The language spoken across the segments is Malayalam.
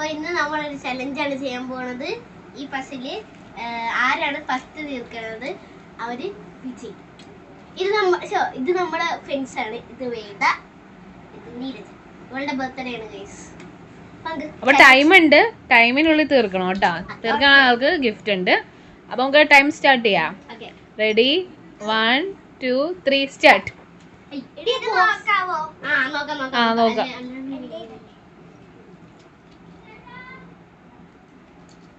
അപ്പൊ ഇന്ന് നമ്മൾ ഒരു ചലഞ്ചാണ് ചെയ്യാൻ പോണത്. ഈ പസിൽ ആരാണ് ഫസ്റ്റ് തീർക്കുന്നത് അവർ വിജയ്. ഇത് നമ്മ ഇത് നമ്മളെ ഫ്രണ്ട്സ് ആണ്. ഇത് വേദ ഇത് നീരജ. ഇവളുടെ ബർത്ത്ഡേ ആണ് ഗൈസ് അപ്പൊ ടൈം ഉണ്ട്. ടൈമിനുള്ളിൽ തീർക്കണം കേട്ടോ. തീർക്കാൻ ആൾക്ക് ഗിഫ്റ്റ് ഉണ്ട്. അപ്പൊ നമുക്ക് ടൈം സ്റ്റാർട്ട് ചെയ്യാം. Ready one two three start ആ നോക്കാം നോക്കാം ആ, നോക്കാം. അല്ല, അല്ലാണ്ട് എനിക്ക്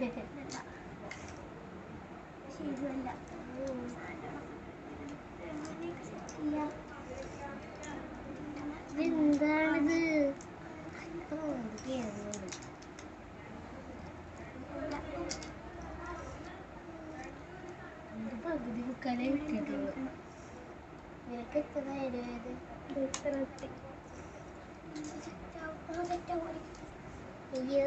ശരിയല്ല എന്താണിത് പകുതി മുക്കാലേ വിട്ടിട്ടുള്ളൂ നിനക്ക് എത്ര ഇരുപത് എത്ര അയ്യോ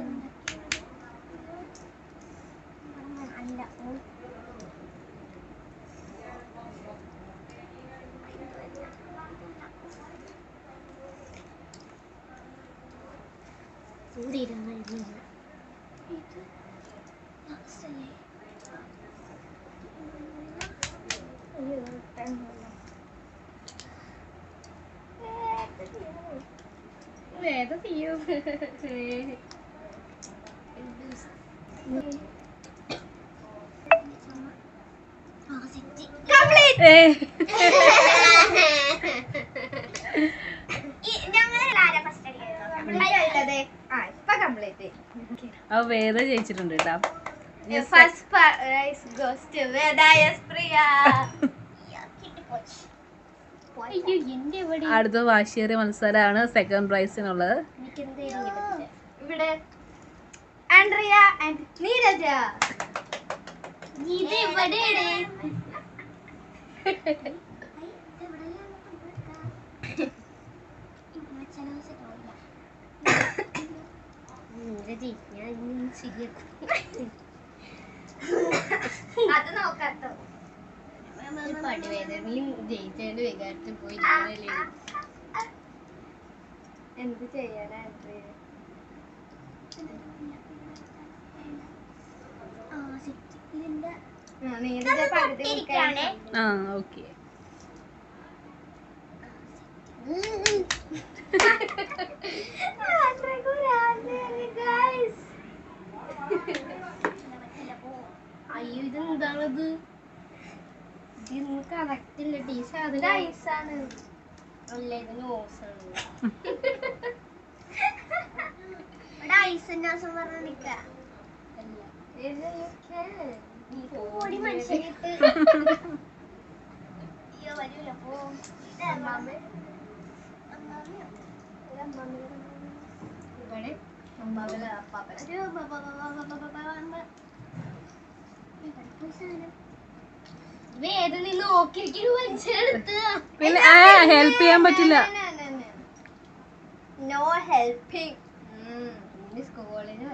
Lideralerine Baksana. Ayol ben oğlum. Ve that's you. Complete! അപ്പൊ വേദ ജയിച്ചിട്ടുണ്ട് കേട്ടോ. First prize goes to Priya. ഇവിടെ. അടുത്ത വാശിയേറിയ മത്സരമാണ് സെക്കൻഡ് പ്രൈസിനുള്ളത് ഇവിടെ ആൻഡ്രിയ ആൻഡ് നീരജ. ഇത് ഇവിടെയാണ് നീരജി ഞാൻ അത് നോക്കാത്തോ പടിവേദനയും ജയിച്ചതിന്റെ വികാരത്തിൽ പോയി എന്ത് ചെയ്യാനാ ആ, നീരജ പകുതി മുക്കാൽ ആ ഓക്കെ. ഇത് എന്താണത് ഇതൊന്നും കറക്റ്റ് അതിന് ഐസാണ്. അല്ല ഇതിന് ഓസാണ് ഇവിടെ ഐസ് ദിവസം പറഞ്ഞ നിക്ക. ഓടി മനുഷ്യനിട്ട് അയ്യോ വരൂല പോ. അമ്മാമ്മ ഇവിടെ അമ്മാവല അപ്പാപ്പന പിന്നെ ആ ഹെൽപ്പ് ചെയ്യാൻ പറ്റില്ല. നോ ഹെൽപ്പിംഗ് സ്കൂളിന്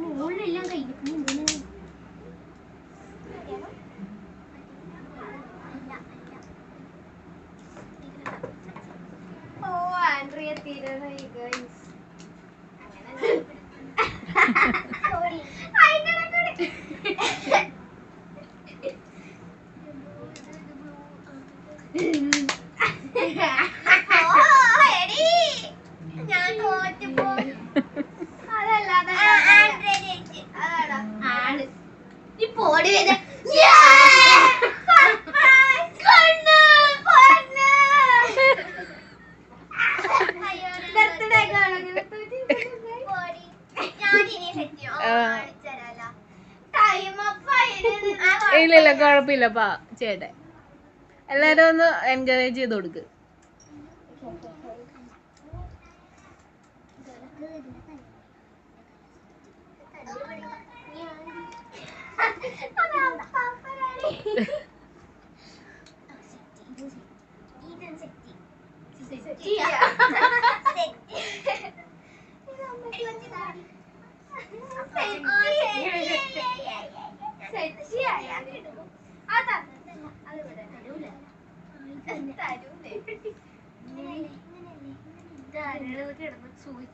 മുകളിലെല്ലാം കഴിഞ്ഞു ഓ ആൻഡ്രിയ തീരണമായി ഗൈസ് ഇല്ല ഇല്ല കുഴപ്പമില്ലപ്പാ ചേട്ടെ എല്ലാരും ഒന്ന് എൻകറേജ് ചെയ്ത് കൊടുക്ക്.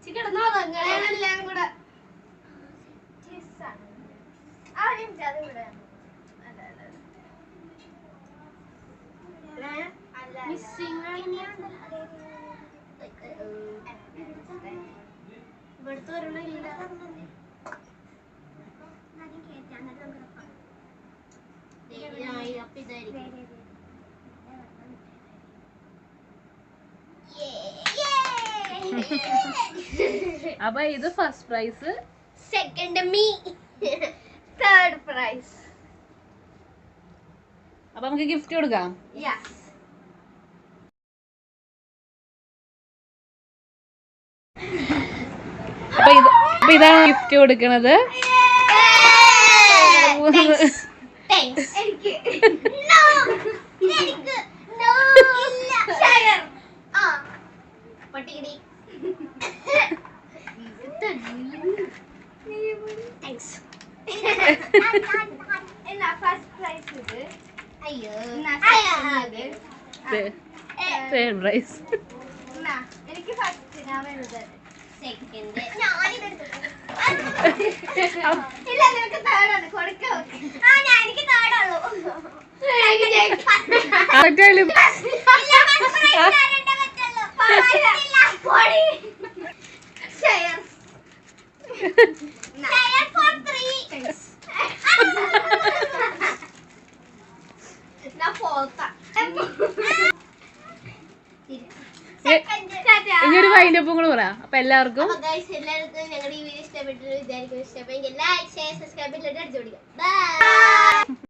കിടന്നോ അങ്ങനെയാണെല്ലാം കൂടെ അവനും അത് ഇവിടെ ഇവിടുത്തെ ഒരെണ്ണം ഇല്ല. അപ്പൊ ഇത് ഫസ്റ്റ് പ്രൈസ് സെക്കൻഡ് മീ തേർഡ് പ്രൈസ് അപ്പൊ നമുക്ക് ഗിഫ്റ്റ് കൊടുക്കാം. അപ്പൊ ഇത് അപ്പൊ ഇതാണ് ഗിഫ്റ്റ് കൊടുക്കണത്. എനിക്ക് ഫസ്റ്റ് പ്രൈസ് എനിക്ക് ഫസ്റ്റ് ഞാൻ ഞാനിതെടുത്തു ഇല്ല നിനക്ക് തേർഡാണ് കൊടുക്കോ ആ ഞാൻ എനിക്ക് തേർഡുള്ളൂ ആർക്കായാലും ഇനി ഒരു വൈൻഡപ്പും കൂടെ പറയാം. അപ്പൊ എല്ലാവർക്കും എല്ലാവർക്കും ഞങ്ങളുടെ ഈ വീഡിയോ ഇഷ്ടപ്പെട്ടു വിചാരിക്കും ഇഷ്ടപ്പെട്ടെങ്കിൽ ലൈക്ക് ഷെയർ സബ്സ്ക്രൈബ് ചെയ്തിട്ട് അടിച്ചു ബൈ